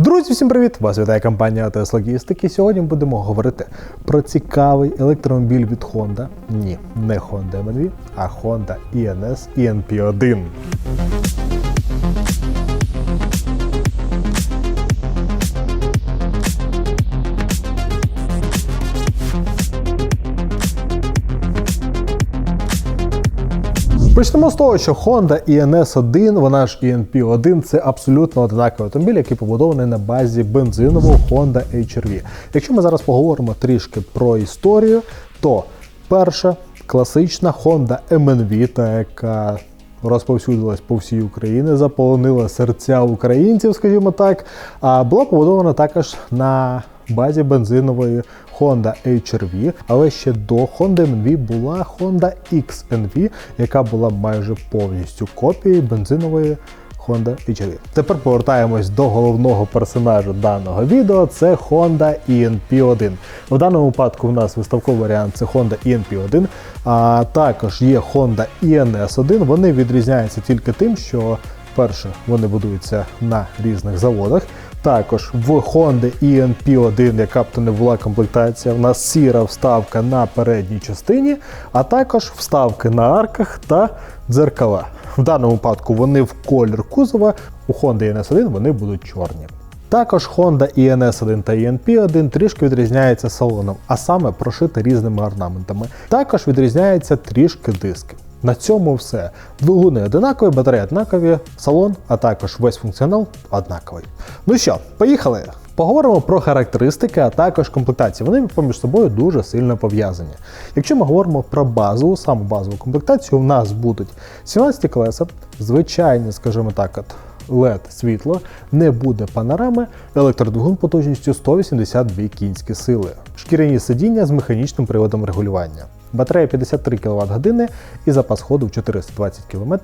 Друзі, всім привіт! Вас вітає компанія Logistics. І Сьогодні будемо говорити про цікавий електромобіль від Honda. Ні, не Honda MNV, а Honda INS ENP1. Почнемо з того, що Honda INS1, вона ж ENP1, це абсолютно одинаковий автомобіль, який побудований на базі бензинового Honda HR-V. Якщо ми зараз поговоримо трішки про історію, то перша класична Honda MNV, та яка розповсюдилась по всій Україні, заполонила серця українців, скажімо так, була побудована також на базі бензинової Honda HR-V, але ще до Honda MNV була Honda XNV, яка була майже повністю копією бензинової Honda HR-V. Тепер повертаємось до головного персонажа даного відео. Це Honda ENP1. В даному випадку у нас виставковий варіант це Honda ENP1, а також є Honda ENS1. Вони відрізняються тільки тим, що перше вони будуються на різних заводах. Також в Honda ENP1, яка б то не була комплектація, в нас сіра вставка на передній частині, а також вставки на арках та дзеркала. В даному випадку вони в колір кузова, у Honda ENS1 вони будуть чорні. Також Honda ENS1 та ENP1 трішки відрізняються салоном, а саме прошити різними орнаментами. Також відрізняються трішки диски. На цьому все. Двигуни одинакові, батареї однакові, салон, а також весь функціонал однаковий. Ну що, поїхали! Поговоримо про характеристики, а також комплектації. Вони поміж собою дуже сильно пов'язані. Якщо ми говоримо про базову, саму базову комплектацію, у нас будуть 17 колеса, звичайні, скажімо так, от LED світло, не буде панорами, електродвигун потужністю 182 кінські сили, шкіряні сидіння з механічним приводом регулювання. Батарея 53 кВт години і запас ходу в 420 км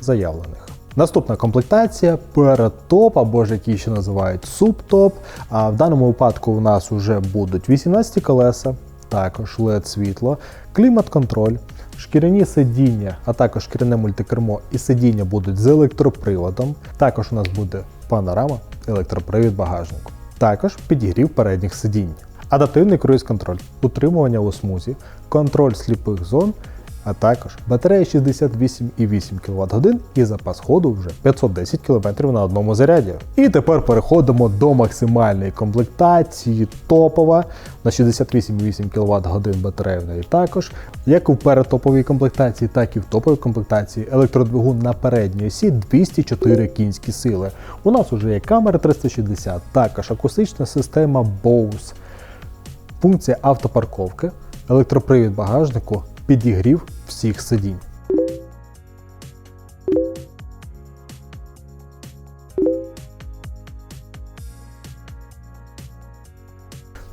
заявлених. Наступна комплектація передтоп, або ж які ще називають субтоп. А в даному випадку у нас вже будуть 18 колеса, також LED світло, клімат-контроль, шкіряні сидіння, а також шкіряне мультикермо і сидіння будуть з електроприводом. Також у нас буде панорама, електропривід багажнику. Також підігрів передніх сидінь. Адаптивний круїз-контроль, утримування у смузі, контроль сліпих зон, а також батарея 68,8 кВт і запас ходу вже 510 км на одному заряді. І тепер переходимо до максимальної комплектації топова на 68,8 кВт годин батарея в неї також. Як у передтоповій комплектації, так і в топовій комплектації електродвигун на передній осі 204 кінські сили. У нас вже є камера 360, також акустична система Bose. Функція автопарковки, електропривід багажнику, підігрів всіх сидінь.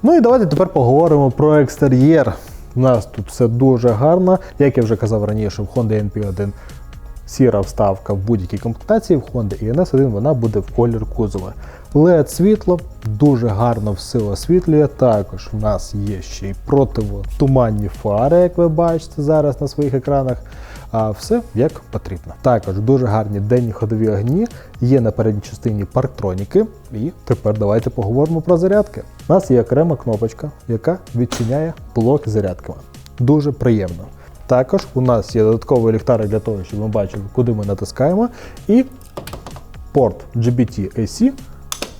Ну і давайте тепер поговоримо про екстер'єр. У нас тут все дуже гарно. Як я вже казав раніше, в Honda NP1 сіра вставка в будь-якій комплектації, в Honda ENS1 вона буде в колір кузова. LED світло дуже гарно все освітлює. Також у нас є ще й противотуманні фари, як ви бачите зараз на своїх екранах. А все як потрібно. Також дуже гарні денні ходові огні, є на передній частині парктроніки. І тепер давайте поговоримо про зарядки. У нас є окрема кнопочка, яка відчиняє блок зарядками. Дуже приємно. Також у нас є додатковий ліхтарик для того, щоб ми бачили, куди ми натискаємо, і порт GBT-AC,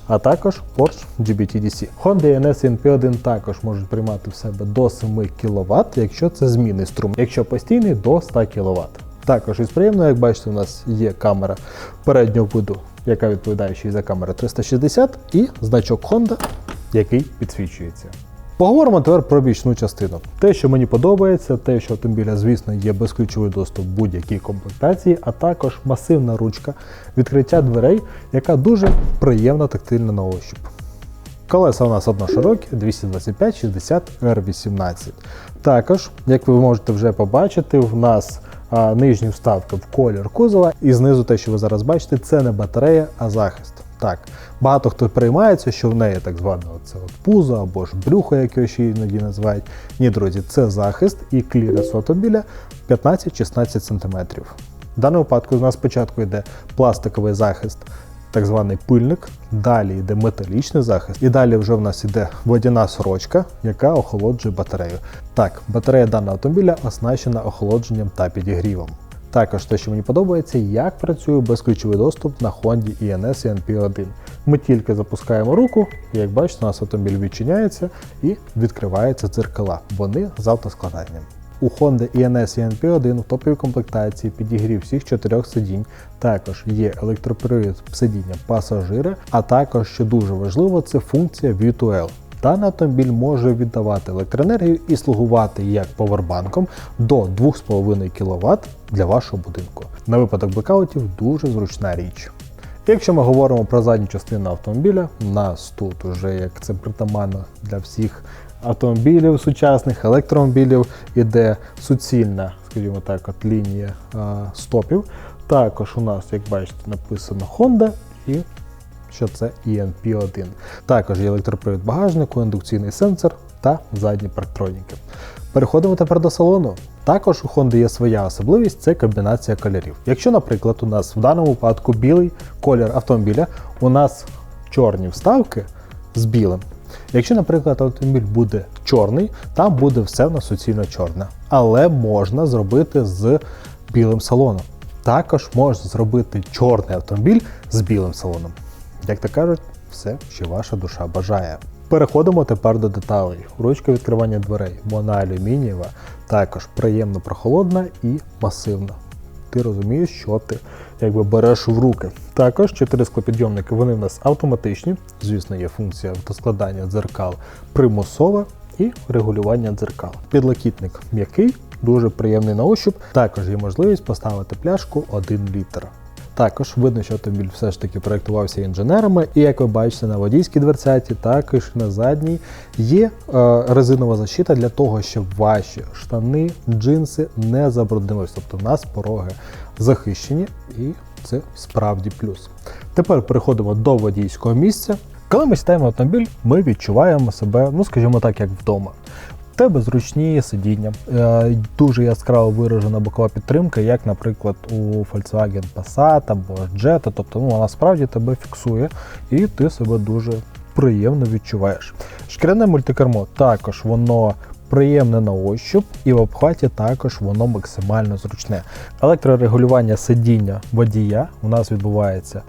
а також порт GBT-DC. Honda ENS NP1 також можуть приймати в себе до 7 кВт, якщо це змінний струм, якщо постійний до 100 кВт. Також із приємного, як бачите, у нас є камера переднього виду, яка відповідає ще й за камеру 360, і значок Honda, який підсвічується. Поговоримо тепер про бічну частину. Те, що мені подобається, те, що автомобіля, звісно, є безключовий доступ будь-якій комплектації, а також масивна ручка відкриття дверей, яка дуже приємна тактильна на ощуп. Колеса у нас одноширокі 225 60 R18. Також, як ви можете вже побачити, в нас а, нижні вставки в колір кузова, і знизу те, що ви зараз бачите, це не батарея, а захист. Так, багато хто переймається, що в неї так зване оце от пузо або ж брюхо, як його ще іноді називають. Ні, друзі, це захист і кліренс автомобіля 15-16 см. В даному випадку у нас спочатку йде пластиковий захист так званий пильник, далі йде металічний захист, і далі вже в нас йде водяна сорочка, яка охолоджує батарею. Так, батарея даного автомобіля оснащена охолодженням та підігрівом. Також те, що мені подобається, як працює безключовий доступ на Honda INS ENP1. Ми тільки запускаємо руку, і як бачите, у нас автомобіль відчиняється і відкриваються дзеркала. Вони з автоскладанням. У Honda INS ENP1 в топовій комплектації підігрів всіх чотирьох сидінь. Також є електропривід сидіння пасажира, а також, що дуже важливо, це функція V2L. Даний автомобіль може віддавати електроенергію і слугувати як повербанком до 2,5 кВт для вашого будинку. На випадок блекаутів дуже зручна річ. Якщо ми говоримо про задню частину автомобіля, у нас тут уже як це притаманно для всіх автомобілів сучасних, електромобілів, іде суцільна, скажімо так, от лінія а, стопів. Також у нас, як бачите, написано Honda і що це ENP1. Також є електропривід багажнику, індукційний сенсор та задні парктроніки. Переходимо тепер до салону. Також у Honda є своя особливість це комбінація кольорів. Якщо, наприклад, у нас в даному випадку білий колір автомобіля, у нас чорні вставки з білим. Якщо, наприклад, автомобіль буде чорний, там буде все в нас суцільно чорне. Але можна зробити з білим салоном. Також можна зробити чорний автомобіль з білим салоном. Як то кажуть, все, що ваша душа бажає. Переходимо тепер до деталей. Ручка відкривання дверей, вона алюмінієва, також приємно прохолодна і масивна. Ти розумієш, що ти якби береш в руки. Також чотири склопідйомники, вони в нас автоматичні. Звісно, є функція автоскладання дзеркал примусова і регулювання дзеркал. Підлокітник м'який, дуже приємний на ощуп. Також є можливість поставити пляшку 1 літр. Також видно, що автомобіль все ж таки проєктувався інженерами, і як ви бачите на водійській дверцяті, також на задній є е, резинова защита для того, щоб ваші штани, джинси не забруднились. Тобто в нас пороги захищені, і це справді плюс. Тепер переходимо до водійського місця. Коли ми сідаємо автомобіль, ми відчуваємо себе, ну скажімо так, як вдома. Тебе зручні сидіння, е, дуже яскраво виражена бокова підтримка, як, наприклад, у Volkswagen Passat або Jetta, тобто ну, вона справді тебе фіксує і ти себе дуже приємно відчуваєш. Шкіряне мультикермо також воно приємне на ощуп, і в обхваті також воно максимально зручне. Електрорегулювання сидіння водія у нас відбувається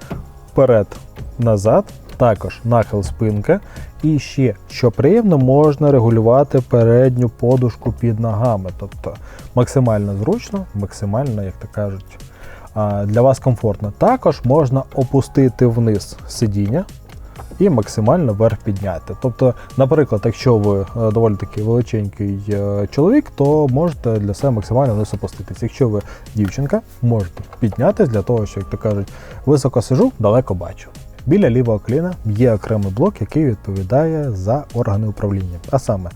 вперед-назад, також нахил спинки. І ще, що приємно, можна регулювати передню подушку під ногами. Тобто максимально зручно, максимально, як то кажуть, для вас комфортно. Також можна опустити вниз сидіння і максимально вверх підняти. Тобто, наприклад, якщо ви е, доволі такий величенький е, чоловік, то можете для себе максимально вниз опуститись. Якщо ви дівчинка, можете піднятись для того, що, як то кажуть, високо сижу, далеко бачу. Біля лівого коліна є окремий блок, який відповідає за органи управління. А саме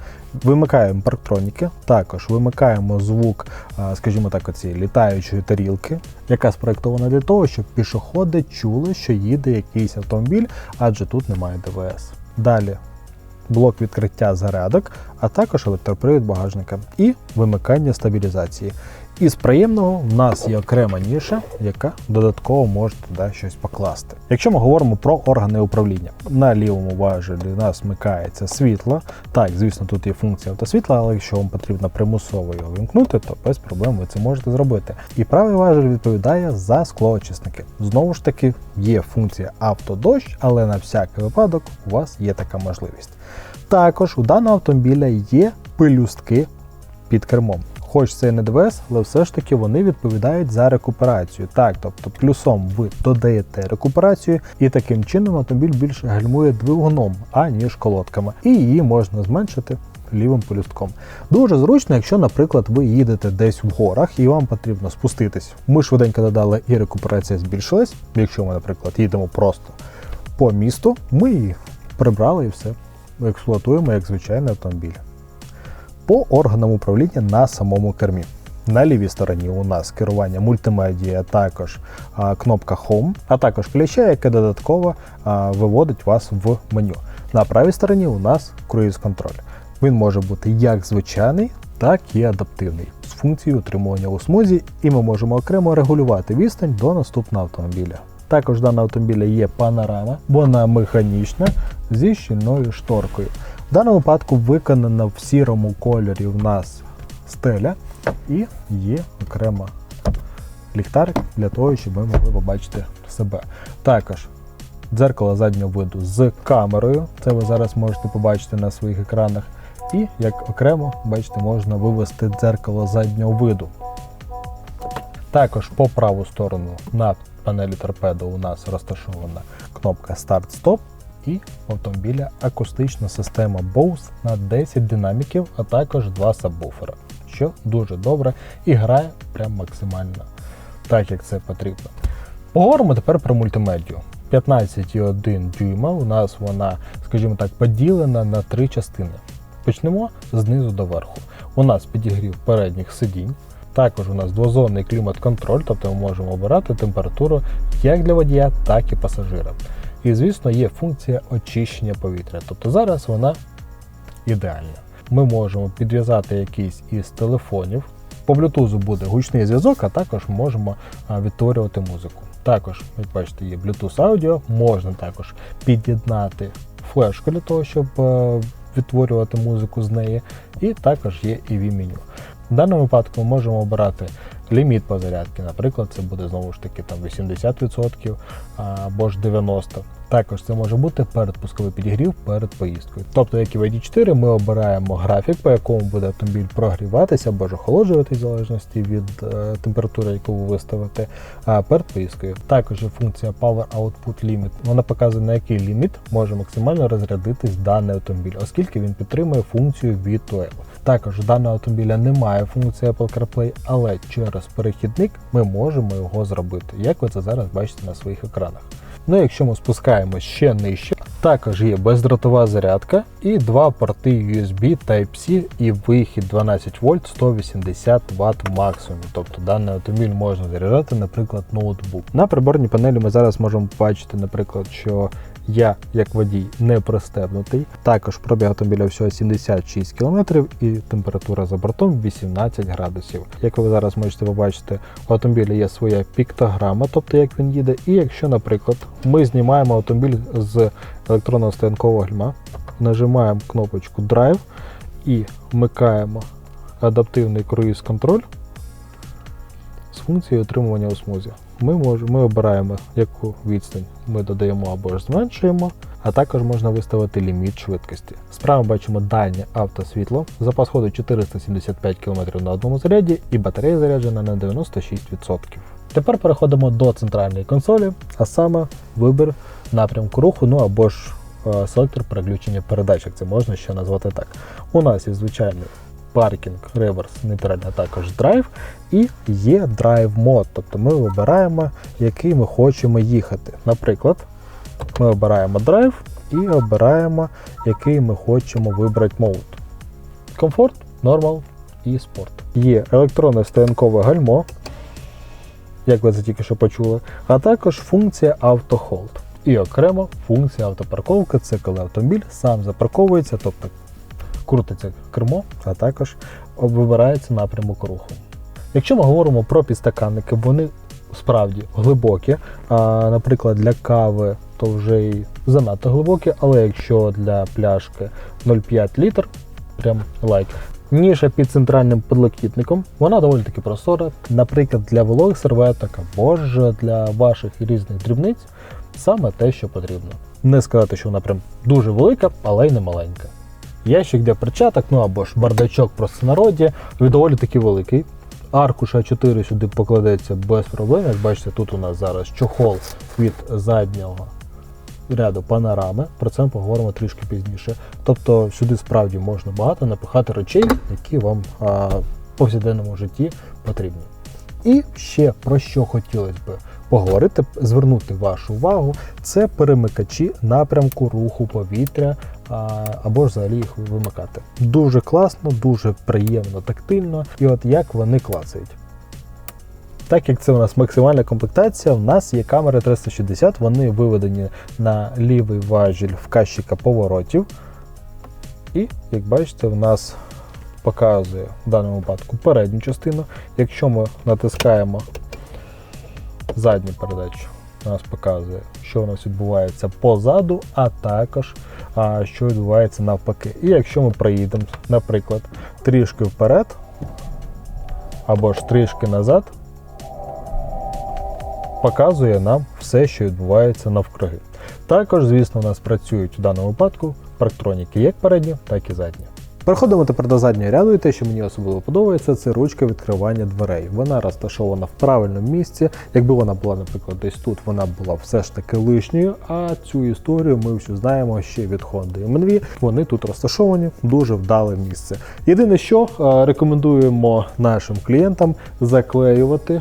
вимикаємо парктроніки, також вимикаємо звук, скажімо так, оцієї літаючої тарілки, яка спроєктована для того, щоб пішоходи чули, що їде якийсь автомобіль, адже тут немає ДВС. Далі блок відкриття зарядок, а також електропривід багажника і вимикання стабілізації. Із приємного в нас є окрема ніша, яка додатково може туди щось покласти. Якщо ми говоримо про органи управління, на лівому важелі у нас вмикається світло. Так, звісно, тут є функція автосвітла, але якщо вам потрібно примусово його вимкнути, то без проблем ви це можете зробити. І правий важель відповідає за склоочисники. Знову ж таки, є функція автодощ, але на всякий випадок у вас є така можливість. Також у даного автомобіля є пелюстки під кермом. Хоч це і не ДВС, але все ж таки вони відповідають за рекуперацію. Так, тобто плюсом ви додаєте рекуперацію, і таким чином автомобіль більше гальмує двигуном, аніж колодками. І її можна зменшити лівим полюстком. Дуже зручно, якщо, наприклад, ви їдете десь в горах і вам потрібно спуститись. Ми швиденько додали і рекуперація збільшилась. Якщо ми, наприклад, їдемо просто по місту, ми її прибрали і все. Експлуатуємо як звичайний автомобіль по органам управління на самому кермі. На лівій стороні у нас керування мультимедіа, також а, кнопка Home, а також кліще, яке додатково а, виводить вас в меню. На правій стороні у нас круїз контроль. Він може бути як звичайний, так і адаптивний з функцією утримування у смузі, і ми можемо окремо регулювати відстань до наступного автомобіля. Також даного автомобіля є панорама, вона механічна зі щільною шторкою. В даному випадку виконана в сірому кольорі в нас стеля і є окрема ліхтарик для того, щоб ви могли побачити себе. Також дзеркало заднього виду з камерою. Це ви зараз можете побачити на своїх екранах. І як окремо, бачите, можна вивести дзеркало заднього виду. Також по праву сторону на панелі торпедо у нас розташована кнопка Старт-Стоп і автомобіля акустична система Bose на 10 динаміків, а також два сабвуфера, що дуже добре і грає прям максимально так, як це потрібно. Поговоримо тепер про мультимедію. 15,1 дюйма. У нас вона, скажімо так, поділена на три частини. Почнемо знизу до верху. У нас підігрів передніх сидінь. Також у нас двозонний клімат-контроль, тобто ми можемо обирати температуру як для водія, так і пасажира. І, звісно, є функція очищення повітря. Тобто зараз вона ідеальна. Ми можемо підв'язати якийсь із телефонів. По Bluetooth буде гучний зв'язок, а також можемо відтворювати музику. Також, як бачите, є Bluetooth аудіо, можна також під'єднати флешку для того, щоб е, відтворювати музику з неї. І також є EV меню. В даному випадку ми можемо обирати ліміт по зарядці. Наприклад, це буде знову ж таки там 80% або ж 90%. Також це може бути передпусковий підігрів перед поїздкою. Тобто, як і в ID4, ми обираємо графік, по якому буде автомобіль прогріватися або ж охолоджуватись в залежності від е, температури, яку ви виставите а, перед поїздкою. Також є функція Power Output Limit. Вона показує, на який ліміт може максимально розрядитись даний автомобіль, оскільки він підтримує функцію від to також у даного автомобіля немає функції Apple CarPlay, але через перехідник ми можемо його зробити, як ви це зараз бачите на своїх екранах. Ну, якщо ми спускаємось ще нижче, також є бездротова зарядка і два порти USB Type-C і вихід 12 вольт 180 Вт максимум. Тобто даний автомобіль можна заряджати, наприклад, ноутбук. На приборній панелі ми зараз можемо бачити, наприклад, що я, як водій, не пристебнутий. Також пробіг автомобіля всього 76 км і температура за бортом 18 градусів. Як ви зараз можете побачити, у автомобіля є своя піктограма, тобто як він їде. І якщо, наприклад, ми знімаємо автомобіль з електронного стоянкового гальма, нажимаємо кнопочку Drive і вмикаємо адаптивний круїз контроль з функцією отримування у смузі. Ми можемо, ми обираємо, яку відстань ми додаємо або ж зменшуємо, а також можна виставити ліміт швидкості. Справа бачимо дальнє автосвітло, запас ходу 475 км на одному заряді і батарея заряджена на 96%. Тепер переходимо до центральної консолі, а саме вибір напрямку руху, ну або ж е, селектор переключення передач, як це можна ще назвати так. У нас є звичайний паркінг, реверс, нейтральний, а також драйв, і є драйв мод, тобто ми вибираємо, який ми хочемо їхати. Наприклад, ми обираємо драйв і обираємо, який ми хочемо вибрати мод. Комфорт, нормал і спорт. Є електронне стоянкове гальмо, як ви це тільки що почули, а також функція автохолд. І окремо функція автопарковки це коли автомобіль сам запарковується, тобто крутиться кермо, а також вибирається напрямок руху. Якщо ми говоримо про підстаканники, вони справді глибокі. А, Наприклад, для кави то вже й занадто глибокі, але якщо для пляшки 0,5 літр, прям лайк. Ніша під центральним подлокітником, вона доволі таки простора. Наприклад, для вологих серветок або ж для ваших різних дрібниць саме те, що потрібно. Не сказати, що вона прям дуже велика, але й не маленька. Ящик для перчаток, ну або ж бардачок простонароддя, він доволі таки великий. Аркуш А4 сюди покладеться без проблем. Як бачите, тут у нас зараз чохол від заднього ряду панорами. Про це ми поговоримо трішки пізніше. Тобто сюди справді можна багато напихати речей, які вам а, в повсякденному житті потрібні. І ще про що хотілося б поговорити, звернути вашу увагу, це перемикачі напрямку руху повітря або ж взагалі їх вимикати. Дуже класно, дуже приємно, тактильно, і от як вони клацають. Так як це у нас максимальна комплектація, у нас є камери 360, вони виведені на лівий важіль вказчика поворотів. І, як бачите, в нас показує в даному випадку передню частину. Якщо ми натискаємо задню передачу, у нас показує, що у нас відбувається позаду, а також а, що відбувається навпаки. І якщо ми проїдемо, наприклад, трішки вперед або ж трішки назад, показує нам все, що відбувається навкруги. Також, звісно, у нас працюють у даному випадку парктроніки як передні, так і задні. Переходимо тепер до заднього ряду, і те, що мені особливо подобається, це ручка відкривання дверей. Вона розташована в правильному місці. Якби вона була, наприклад, десь тут, вона була все ж таки лишньою. А цю історію ми вже знаємо ще від Honda MNV. Вони тут розташовані, дуже вдале місце. Єдине, що е, рекомендуємо нашим клієнтам заклеювати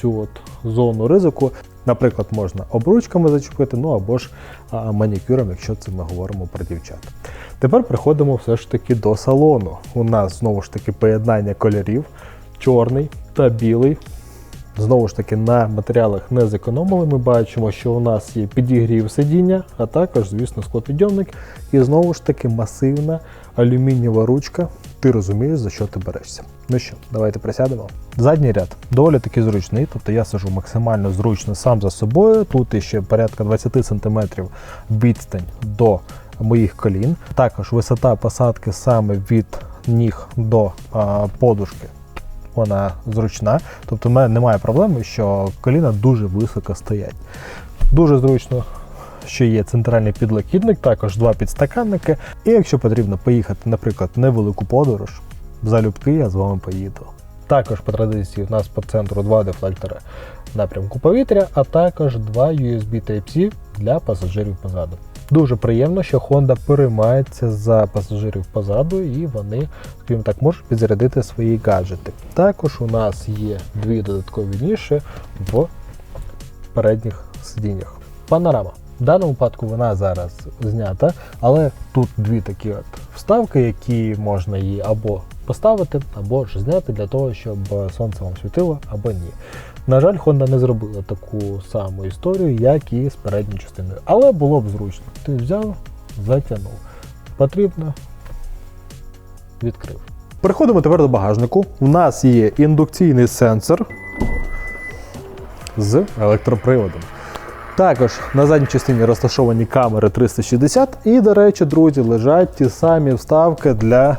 цю от зону ризику. Наприклад, можна обручками зачепити, ну або ж манікюром, якщо це ми говоримо про дівчат. Тепер приходимо все ж таки до салону. У нас знову ж таки поєднання кольорів: чорний та білий. Знову ж таки, на матеріалах не зекономили. Ми бачимо, що у нас є підігрів сидіння, а також, звісно, склопідйомник. І знову ж таки масивна алюмінієва ручка. Ти розумієш, за що ти берешся. Ну що, давайте присядемо. Задній ряд доволі таки зручний, тобто я сижу максимально зручно сам за собою. Тут ще порядка 20 см відстань до моїх колін. Також висота посадки саме від ніг до а, подушки. Вона зручна, тобто в мене немає проблеми, що коліна дуже високо стоять. Дуже зручно, що є центральний підлокітник, також два підстаканники. І якщо потрібно поїхати, наприклад, невелику подорож, залюбки я з вами поїду. Також по традиції у нас по центру два дефлектори напрямку повітря, а також два USB Type-C для пасажирів позаду. Дуже приємно, що Honda переймається за пасажирів позаду, і вони, скажімо так, можуть підзарядити свої гаджети. Також у нас є дві додаткові ніші в передніх сидіннях. Панорама. В даному випадку вона зараз знята, але тут дві такі от вставки, які можна її або поставити, або ж зняти для того, щоб сонце вам світило, або ні. На жаль, Honda не зробила таку саму історію, як і з передньою частиною. Але було б зручно. Ти взяв, затягнув. Потрібно, відкрив. Переходимо тепер до багажнику. У нас є індукційний сенсор з електроприводом. Також на задній частині розташовані камери 360 і, до речі, друзі, лежать ті самі вставки для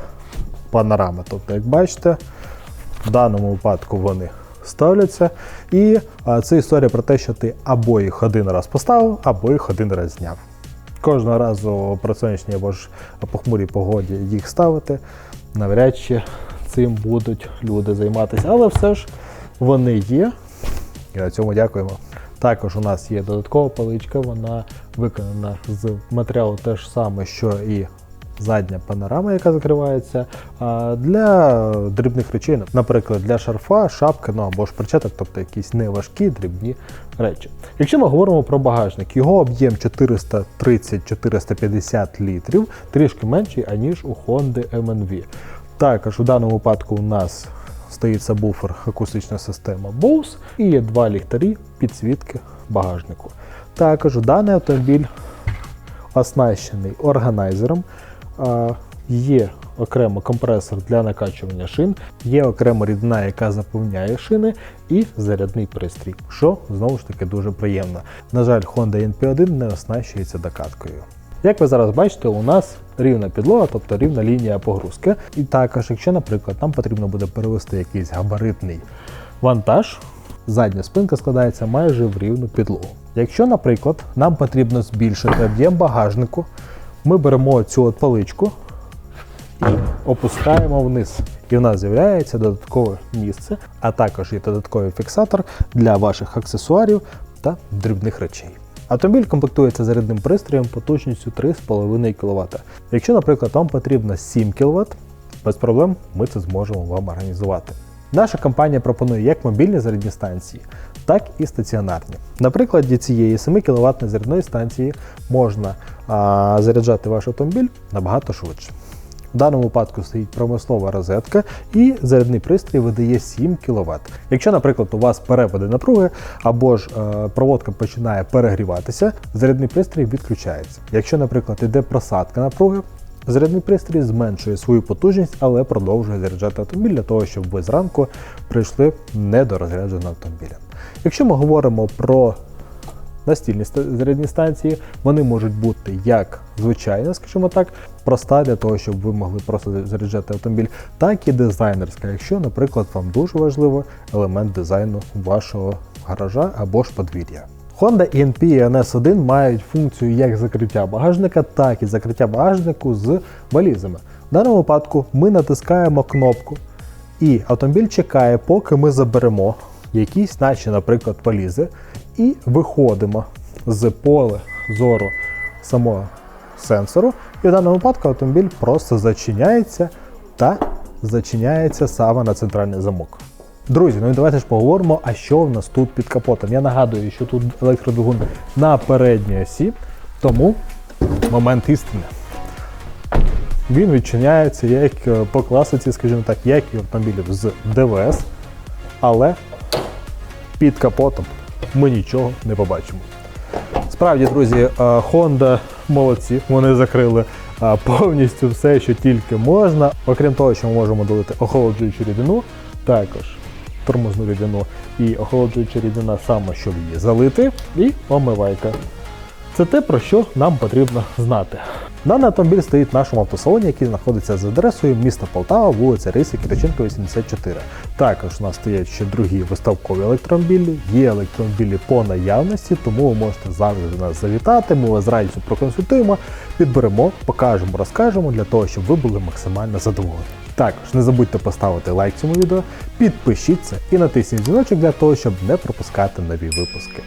панорами. Тобто, як бачите, в даному випадку вони ставляться. І це історія про те, що ти або їх один раз поставив, або їх один раз зняв. Кожного разу при сонячній або ж похмурій погоді їх ставити. Навряд чи цим будуть люди займатися. Але все ж вони є. І на цьому дякуємо. Також у нас є додаткова паличка, вона виконана з матеріалу те ж саме, що і задня панорама, яка закривається, для дрібних речей, наприклад, для шарфа, шапки, ну або ж перчаток, тобто якісь неважкі дрібні речі. Якщо ми говоримо про багажник, його об'єм 430-450 літрів, трішки менший, аніж у Honda MNV. Також у даному випадку у нас стоїть сабвуфер акустична система Bose і є два ліхтарі підсвітки багажнику. Також даний автомобіль оснащений органайзером. Є окремо компресор для накачування шин, є окрема рідина, яка заповняє шини, і зарядний пристрій, що знову ж таки дуже приємно. На жаль, Honda NP1 не оснащується докаткою. Як ви зараз бачите, у нас рівна підлога, тобто рівна лінія погрузки. І також, якщо, наприклад, нам потрібно буде перевести якийсь габаритний вантаж, задня спинка складається майже в рівну підлогу. Якщо, наприклад, нам потрібно збільшити об'єм багажнику, ми беремо цю от паличку і опускаємо вниз. І в нас з'являється додаткове місце, а також є додатковий фіксатор для ваших аксесуарів та дрібних речей. Автомобіль комплектується зарядним пристроєм потужністю 3,5 кВт. Якщо, наприклад, вам потрібно 7 кВт, без проблем ми це зможемо вам організувати. Наша компанія пропонує як мобільні зарядні станції, так і стаціонарні. На прикладі цієї 7 кВт зарядної станції можна а, заряджати ваш автомобіль набагато швидше. В даному випадку стоїть промислова розетка і зарядний пристрій видає 7 кВт. Якщо, наприклад, у вас перепади напруги або ж е, проводка починає перегріватися, зарядний пристрій відключається. Якщо, наприклад, іде просадка напруги, зарядний пристрій зменшує свою потужність, але продовжує заряджати автомобіль для того, щоб ви зранку прийшли недорозрядженим автомобілем. Якщо ми говоримо про настільні зарядні станції. Вони можуть бути як звичайна, скажімо так, проста для того, щоб ви могли просто заряджати автомобіль, так і дизайнерська, якщо, наприклад, вам дуже важливо елемент дизайну вашого гаража або ж подвір'я. Honda ENP і NS1 мають функцію як закриття багажника, так і закриття багажнику з валізами. В даному випадку ми натискаємо кнопку, і автомобіль чекає, поки ми заберемо якісь наші, наприклад, валізи, і виходимо з поля зору самого сенсору. І в даному випадку автомобіль просто зачиняється та зачиняється саме на центральний замок. Друзі, ну і давайте ж поговоримо, а що в нас тут під капотом. Я нагадую, що тут електродвигун на передній осі, тому момент істини. Він відчиняється як е, по класиці, скажімо так, як і автомобілів з ДВС, але під капотом ми нічого не побачимо. Справді, друзі, е, Honda молодці, вони закрили е, повністю все, що тільки можна. Окрім того, що ми можемо долити охолоджуючу рідину, також тормозну рідину і охолоджуюча рідина саме, щоб її залити, і омивайка. Це те, про що нам потрібно знати. Даний автомобіль стоїть в нашому автосалоні, який знаходиться за адресою міста Полтава, вулиця Риси Кириченко, 84. Також у нас стоять ще другі виставкові електромобілі, є електромобілі по наявності, тому ви можете завжди до нас завітати. Ми вас з радістю проконсультуємо, підберемо, покажемо, розкажемо для того, щоб ви були максимально задоволені. Також не забудьте поставити лайк цьому відео, підпишіться і натисніть дзвіночок для того, щоб не пропускати нові випуски.